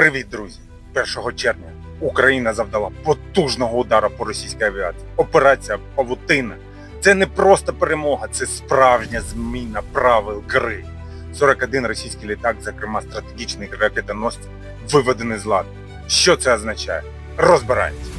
Привіт, друзі! 1 червня Україна завдала потужного удару по російській авіації. Операція Павутина. Це не просто перемога, це справжня зміна правил гри. 41 російський літак, зокрема стратегічний ракетоносець, виведений з ладу. Що це означає? Розбираємося.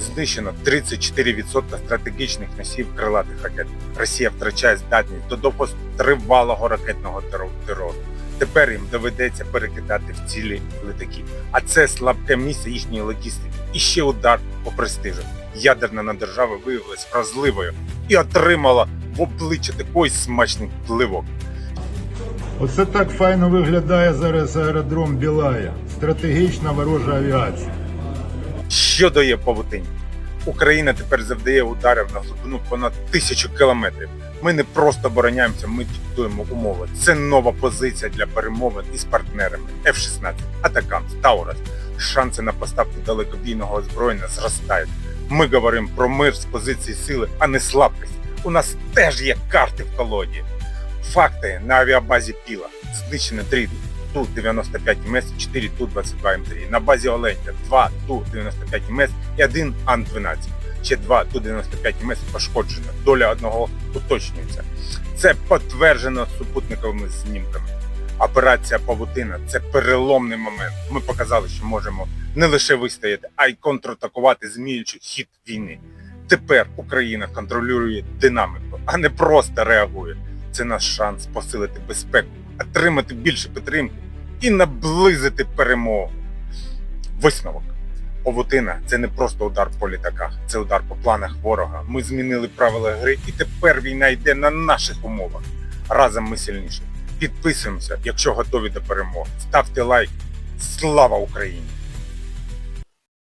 Знищено 34% стратегічних носів крилатих ракет. Росія втрачає здатність до допуску тривалого ракетного терору. Тепер їм доведеться перекидати в цілі літаки. А це слабке місце їхньої логістики. І ще удар по престижу. Ядерна держава виявилась вразливою і отримала в обличчя такий смачний пливок. Оце так файно виглядає зараз аеродром Білая. Стратегічна ворожа авіація. Що дає павутині? Україна тепер завдає ударів на глибину понад тисячу кілометрів. Ми не просто обороняємося, ми диктуємо умови. Це нова позиція для перемовин із партнерами F-16, Атакамс, Таурас. Шанси на поставку далекобійного озброєння зростають. Ми говоримо про мир з позиції сили, а не слабкість. У нас теж є карти в колоді. Факти на авіабазі Піла. Знищено 3 Ту-95 МС, 4 Ту-22 М3. На базі Оленька 2 Ту-95 МС і 1 Ан-12. Ще 2 Ту-95 МС пошкоджено. Доля одного уточнюється. Це підтверджено супутниковими знімками. Операція Павутина це переломний момент. Ми показали, що можемо не лише вистояти, а й контратакувати, змінюючи хід війни. Тепер Україна контролює динаміку, а не просто реагує. Це наш шанс посилити безпеку, отримати більше підтримки і наблизити перемогу. Висновок. Павутина це не просто удар по літаках, це удар по планах ворога. Ми змінили правила гри, і тепер війна йде на наших умовах. Разом ми сильніші. Підписуємося, якщо готові до перемоги. Ставте лайк. Слава Україні!